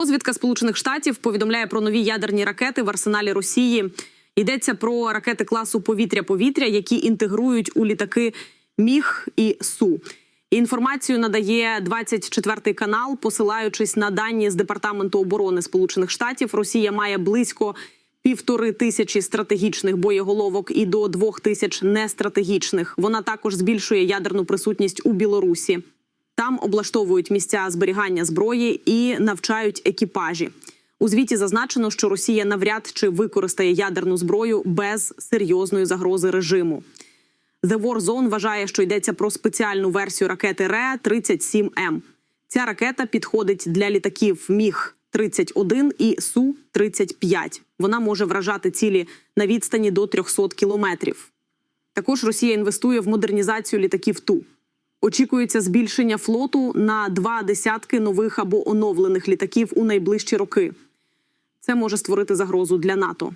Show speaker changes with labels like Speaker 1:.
Speaker 1: Розвідка Сполучених Штатів повідомляє про нові ядерні ракети в арсеналі Росії. Йдеться про ракети класу повітря-повітря, які інтегрують у літаки Міг і Су. Інформацію надає 24 канал, посилаючись на дані з департаменту оборони Сполучених Штатів. Росія має близько півтори тисячі стратегічних боєголовок і до двох тисяч нестратегічних. Вона також збільшує ядерну присутність у Білорусі. Там облаштовують місця зберігання зброї і навчають екіпажі. У звіті зазначено, що Росія навряд чи використає ядерну зброю без серйозної загрози режиму. The War вважає, що йдеться про спеціальну версію ракети ре 37 м Ця ракета підходить для літаків Міг 31 і Су 35 Вона може вражати цілі на відстані до 300 кілометрів. Також Росія інвестує в модернізацію літаків Ту. Очікується збільшення флоту на два десятки нових або оновлених літаків у найближчі роки. Це може створити загрозу для НАТО.